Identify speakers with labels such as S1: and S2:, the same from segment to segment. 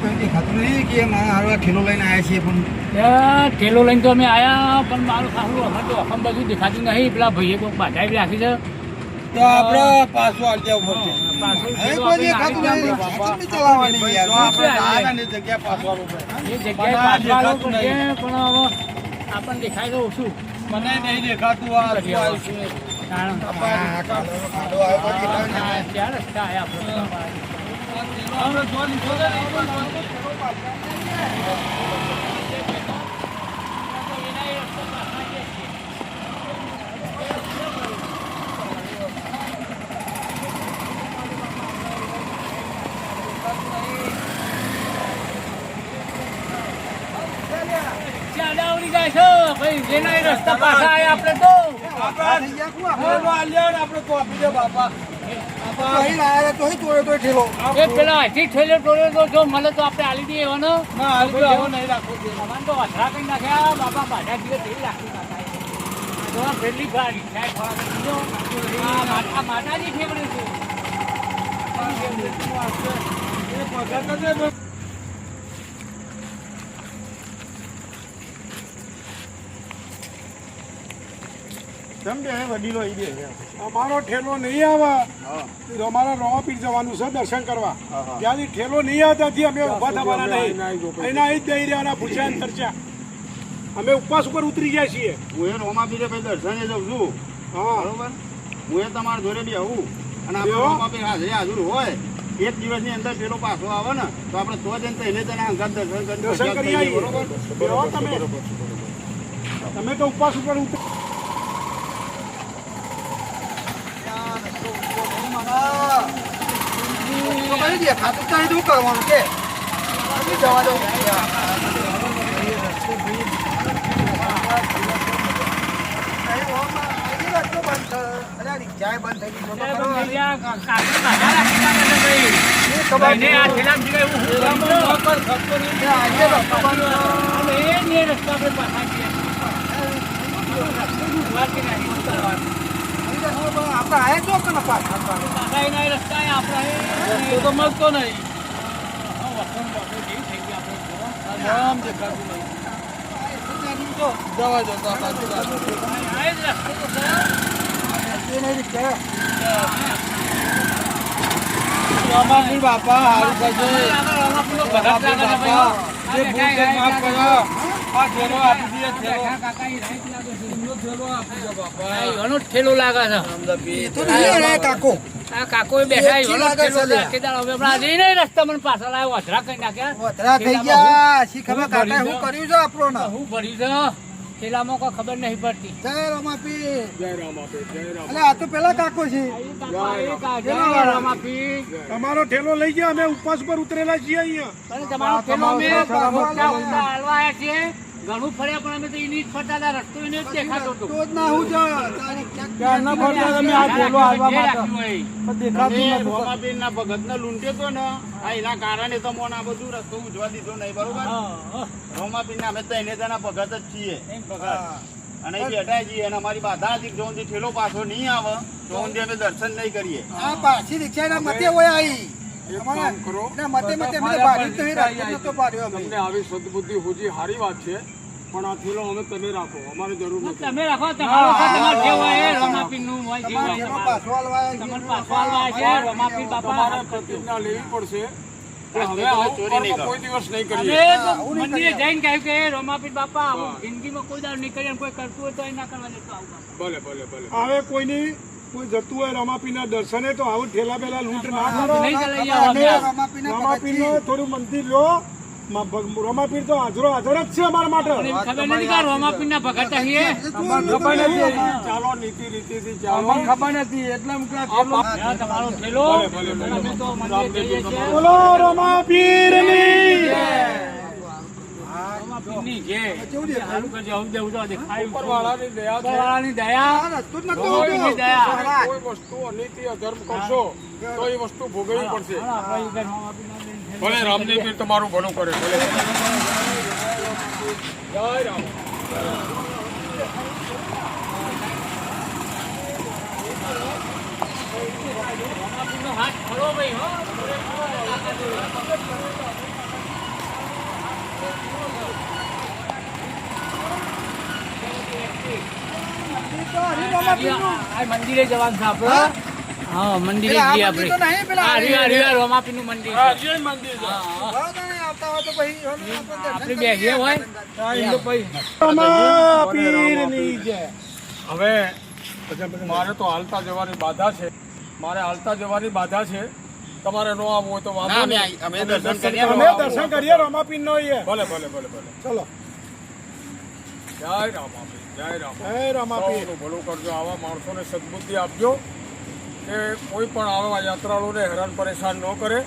S1: કોઈ દેખાતું નહીં કે મારા હારવા ઠેલો લઈને આવ્યા છીએ પણ
S2: ઠેલો લઈને તો અમે આયા પણ મારું સારું અખમ તો અખમ બધું દેખાતું નહીં. પેલા ભાઈએ કોઈ બાધાઈ રાખી છે.
S3: તો આપણે પાછું આવી જવું પડશે
S2: આપણને દેખાય તો ઓછું.
S3: મને નહીં દેખાતું આ
S2: ભાઈ જેના રસ્તા પાછા આપણે તો
S3: આપણે આપડે દે બાપા.
S1: અહીં લાયા તો અહીં તોડ્યો તોય ઠેલો
S2: એ પેલા હાથી ઠેલો ટોળ્યો તો જો મળે તો આપણે આલી દઈએ એવાનો.
S3: ના હાલ તો આવો નહીં રાખો
S2: તો અથડા કરી નાખ્યા બાપા બાધા દિવસ એવી રાખી નાખાય પેલી આ માતાજી ફેવરેટ છે
S3: પગાર તો.
S1: સમજે વડીલો ઈ દે
S4: અમારો ઠેલો નહીં આવે. તો અમારે જવાનું છે દર્શન કરવા. ત્યાંથી ઠેલો નહીં આવે ત્યાંથી અમે ઊભા થવાના નહીં. એના અહીં જ દઈ રહેવાના ભૂસ્યા ને અમે ઉપવાસ ઉપર ઉતરી ગયા છીએ.
S5: હું એ રોમાપીરે ભાઈ દર્શને જઉં છું.
S4: હા.
S5: બરોબર? હું એ તમારા જોડે બી આવું. અને આપણે રોમાપીર હાજરી હાજર હોય. એક દિવસની અંદર પેલો પાછો આવે ને તો આપણે તો જઈને પહેલે તેને અંગાત દર્શન કરી બરોબર?
S4: તમે તમે તો ઉપવાસ ઉપર ઉતરી
S1: તો જ તો શું કરવાનું કે જવા દઉં રસ્તો બંધ થઈ ગઈ.
S2: કરું
S1: રસ્તો
S2: પાછા.
S1: આપણે આયા પાછા
S2: એના એ રસ્તા આપણે
S3: રસ્તો તો મળતો નહીં.
S2: બાપુ જેવી
S3: નહીં
S1: નહીં
S3: બાપા હારું કરજો. જે ભૂલ માફ કરો.
S2: બેઠા કાકા એ રાઈટ લાગે છે.
S3: એમનો થેલો આપી દો બાપા
S2: આ એવાનો જ ઠેલો લાગે છે.
S1: એ તો નહીં રે કાકો.
S2: આ કાકો બેઠા
S1: એથી
S2: એવાનો જ
S1: લાગે
S2: ઠેલો
S1: છે લે.
S2: લાગે. દાડો હવે હમણાં જઈને પાછળ આવ્યો અધરા કરી નાખ્યા.
S1: વધરા થઈ ગયા. શી ખબર કાકાએ શું કર્યું છે આપણો
S2: હું ભર્યું છે? ઠેલામાં કોઈ ખબર નહીં પડતી.
S1: જય રમાપી.
S4: જય રામ જય રામ
S1: અલે આ તો પેલા કાકો છે.
S4: તમારો ઠેલો લઈ ગયા અમે ઉપવાસ ઉપર ઉતરેલા છીએ અહીંયા.
S2: તમારો ઠેલો અમે મોટા ઊંડા આવ્યા છીએ. ઘણું ફર્યા પણ અમે તો એની જ ફરતા રસ્તો એને જ દેખાતો હતો.
S1: તો જ ના હું જો
S3: ક્યારના ફરતા તમે આ થેલો
S2: આવવા
S3: માટે.
S2: રાખ્યું હોય.
S3: પણ દેખાતું
S5: તમે
S3: નથી.
S5: રોમાપીરના ભગતને તો ને આ એના કારણે તમને આ બધું રસ્તો ઉજવા દીધો નહીં બરોબર?
S2: હા, હા.
S5: અમે તો એને તેના ભગત જ છીએ.
S2: ભગત.
S5: અને એ બેઠા છીએ અને અમારી બાધા હતી જો સુધી ઠેલો પાછો નહીં આવે તો સુધી અમે દર્શન નહીં કરીએ.
S1: આ પાછી રિક્ષાના મતે હોય આવી
S4: તમને આવી સદબુદ્ધિ હોજી સારી વાત છે પણ આ થેલો અમે તમે રાખો અમારે જરૂર નથી.
S2: તમે રાખો તમારો તમારે જે હોય એ રમાપીરનું હોય. જે હોય તમારે.
S1: પાછો હાલવા
S2: તમારે પાછો હાલવા છે, રમાપીર બાપા.
S4: તમારે પ્રતિજ્ઞા લેવી પડશે. કોઈ દિવસ નહીં કરીએ.
S2: મંદિરે જઈને કહ્યું કે રોમાપીર બાપા જિંદગીમાં કોઈ દાડો નહીં કરીએ કોઈ કરતું હોય તો એ ના કરવા દેતો આવું
S4: ભલે ભલે ભલે. હવે કોઈની કોઈ જતું હોય રમાપીના દર્શને તો આવું ઠેલા પેલા લૂંટ ના કરો
S1: છીએ.
S4: થોડું મંદિર લો રમાપીર તો હાજરો હાજર જ છે અમારા માટે.
S2: કે આ ભગત છીએ?
S3: ખબર નથી.
S4: ચાલો નીતિ રીતિથી
S3: થી
S4: ચાલો.
S3: ખબર નથી. એટલે
S2: તમારો થેલો
S4: ભલે, ભલે.
S2: અમે તો મંદિરે જઈએ છીએ
S4: બોલો રમાપીરની
S2: રમાપીરની જય. સારું કરજો, આવું દેવું તો દેખાયું.
S4: ઉપરવાળાની દયા
S2: ઉપરવાળાની દયા.
S1: આ જ નતો
S2: રમાપીરની દયા.
S4: કોઈ વસ્તુ અનીતિ અધર્મ કરશો તો એ વસ્તુ ભોગવવી પડશે. ભલે રામદેવ પીર તમારું ભલું કરે ભલે. જય રામ.
S2: હાથ ખરો ભાઈ, હો. મંદિરે જવાનું
S3: હવે મારે તો હાલતા જવાની બાધા છે. મારે હાલતા જવાની બાધા છે. તમારે નો આવવું હોય તો વાંધો નહીં.
S5: અમે દર્શન કરીએ
S4: અમે દર્શન કરીએ રમાપીર નો
S3: ભલે ભલે ભલે ભલે.
S4: ચલો.
S3: જય રામાપીન જય રામ
S4: જય
S3: ભલું કરજો આવા માણસોને સદબુદ્ધિ આપજો કે કોઈ પણ આવા યાત્રાળુને હેરાન પરેશાન ન કરે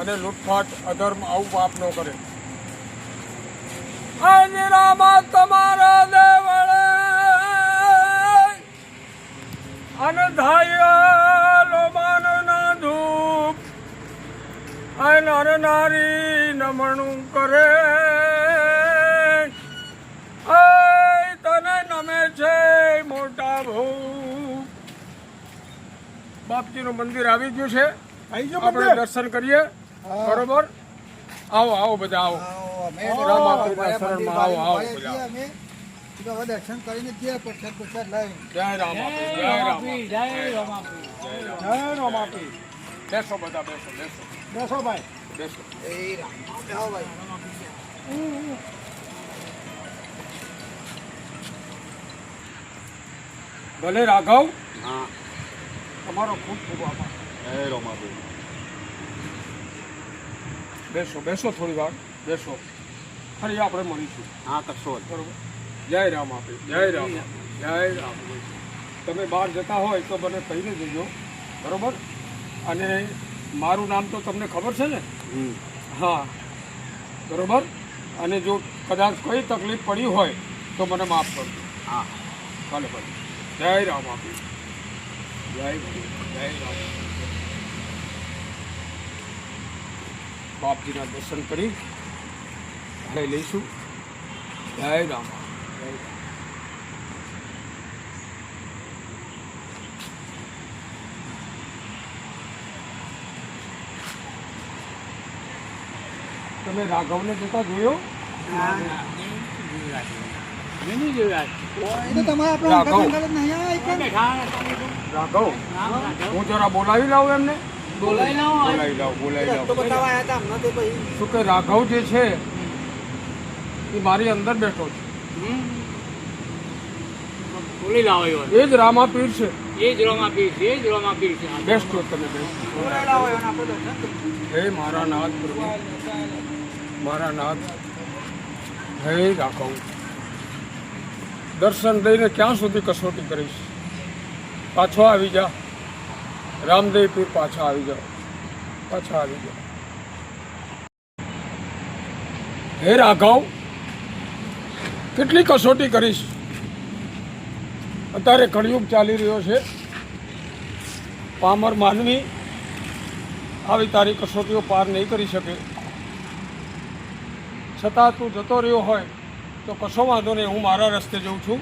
S3: અને લૂંટફાટ અધર્મ આવું પાપ ન કરે. રામા તમારા નર નારી નમણું કરે. એ તને નમે છે મોટા ભૂ. બાપજીનું મંદિર આવી ગયું છે. આપણે દર્શન કરીએ. બરોબર? આવો આવો બધા આવો. શરણમાં આવો, આવો બધા.
S1: દર્શન કરીને પ્રસાદ પ્રસાદ
S3: જય રામાપીર
S2: જય
S3: જય
S2: જય રોમાપીર.
S4: જય રમાપીર
S3: બેસો બધા બેસો બેસો.
S4: બેસો ભાઈ.
S3: બેસો
S1: એ રામ ભાઈ
S3: ભલે રાઘવ.
S5: હા.
S3: તમારો ખૂબ ખૂબ આભાર.
S5: જય રોમાપીર
S3: બેસો બેસો થોડી વાર. બેસો. ફરી આપણે મળીશું.
S5: હા કરશો.
S3: બરોબર? જય રામ આપે. જય રામ. જય રામ. તમે બહાર જતા હોય તો મને કહીને જજો. બરોબર? અને મારું નામ તો તમને ખબર છે ને? હા. બરોબર? અને જો કદાચ કોઈ તકલીફ પડી હોય તો મને માફ કરજો.
S5: હા.
S3: ભલે ભલે. જય રામ આપી. જય જય રામ. બાપજીના દર્શન કરી. લઈ લઈશું. જય રામ. જય રામ તમે રાઘવને જતા જોયો
S2: મેં નહીં જોયું આજ.
S1: એ તો તમારે આપણે
S3: રાઘવ.
S1: અંકલ અંકલ જ નહીં આવ્યા એક
S2: તમે ખાવા તમે રાઘવને
S3: રાઘવ
S2: જોયો? રાખ્યું.
S3: હું. જરા બોલાવી લાવું એમને?
S2: બોલાવી લાવો.
S3: બોલાવી લાવું બોલાવી
S1: રસ્તો
S3: લાવું.
S1: બતાવવા આવ્યા હતા હમણાં તો
S3: શું કે રાઘવ જે છે એ મારી અંદર બેઠો છે.
S2: હમ. બોલી લાવો એવો.
S3: એ જ રામાપીર છે.
S2: એ જ રોમાપીર છે એ જ રોમાપીર છે.
S3: તમે
S1: આપણે દર્શન કરીએ.
S3: હે મારા નાથ પ્રભુ. મારા નાથ હે રાખો. દર્શન દઈને ક્યાં સુધી કસોટી કરીશ? પાછો આવી જા. રામદેવ પીર પાછા આવી જાઓ પાછા આવી જાઓ હે રાઘવ, કેટલી કસોટી કરીશ? અત્યારે કળિયુગ ચાલી રહ્યો છે. પામર માનવી આવી તારી કસોટીઓ પાર નહીં કરી શકે. છતાં તું જતો રહ્યો હોય, તો કશો વાંધો નહીં, હું મારા રસ્તે જઉં છું.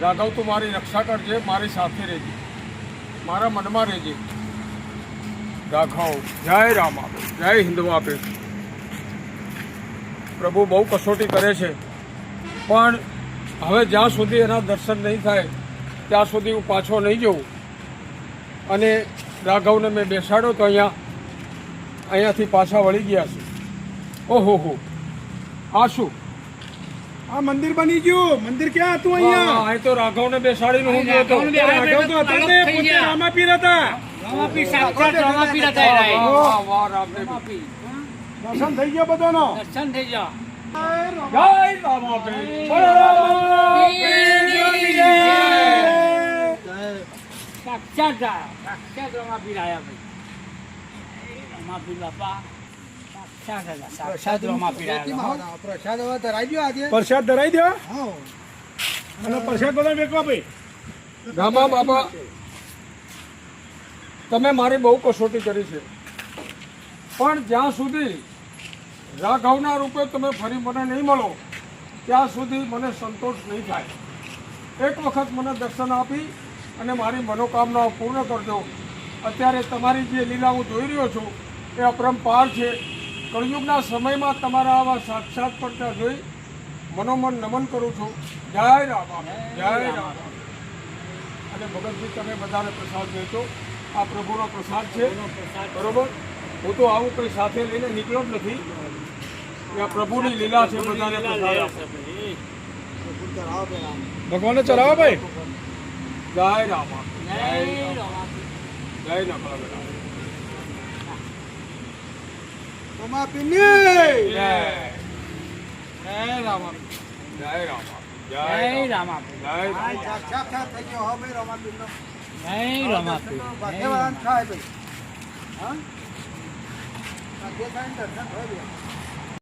S3: રાઘવ, તું મારી રક્ષા કરજે, મારી સાથે રહેજે. મારા મનમાં રહેજે. રાઘવ, જય રામ આપે જય હિન્દુ આપે પ્રભુ બહુ કસોટી કરે છે. પણ હવે જ્યાં સુધી એના દર્શન નહીં થાય, ત્યાં સુધી હું પાછો નહીં જઉં. અને રાઘવને મેં બેસાડ્યો તો અહીંયા, અહીંયાથી પાછા વળી ગયા છે. ઓહો હો. આ શું
S4: આ મંદિર બની ગયું. મંદિર ક્યાં હતું અહીંયા?
S3: આ તો રાઘવને બેસાડીને હું ગયો હતો
S2: રાઘવને
S4: રાઘવ તો હતો ને પોતે રામાપીર હતા.
S2: રોમાપીર સાક્ષાત રોમાપીર હતા.
S3: વાહ, વાહ.
S2: રોમાપીર.
S4: દર્શન થઈ ગયા બધાનો?
S2: દર્શન થઈ ગયા.
S3: જય રામાપીર. બોલો રામાપીરની જય.
S2: સાક્ષાત સાક્ષાત રોમાપીર આયા ભાઈ. રોમાપીર બાપા સાક્ષાત હતા સાક્ષાત રોમાપીર આયા
S1: હા, પ્રસાદ હવે ધરાઈ ગયો આજે.
S4: પ્રસાદ ધરાઈ દો અને પ્રસાદ બધા વેકવા ભાઈ.
S3: રામા બાબા તમે મારી બહુ કસોટી કરી છે. પણ જ્યાં સુધી રાઘવના રૂપે તમે ફરી મને નહીં મળો ત્યાં સુધી મને સંતોષ નહીં થાય. એક વખત મને દર્શન આપી અને મારી મનોકામનાઓ પૂર્ણ કરજો. અત્યારે તમારી જે લીલા હું જોઈ રહ્યો છું એ અપરંપાર છે. કળયુગના સમયમાં તમારા આવા સાક્ષાત પડતા જોઈ મનોમન નમન કરું છું. જય રામ. જય રામ. અને ભગતજી તમે બધાને પ્રસાદ જોઈતો. આ પ્રભુનો પ્રસાદ છે. બરોબર? હું તો આવું કંઈ સાથે લઈને નીકળ્યો જ નથી. આ પ્રભુની લીલા છે બધાને.
S4: ભગવાનને ચલાવો ભાઈ?
S3: જય રામા.
S2: જય રામા.
S3: જય નકળા
S1: રમાપીની
S3: જય જય રામા જય રામા જય રામા. જય રામા
S1: સાક્ષાત થઈ ગયો હો ભાઈ રમાપીરનો.
S2: જય.
S1: ભાગ્યવાન થાય ભાઈ હા ભાગ્ય દર્શન થાય ભાઈ.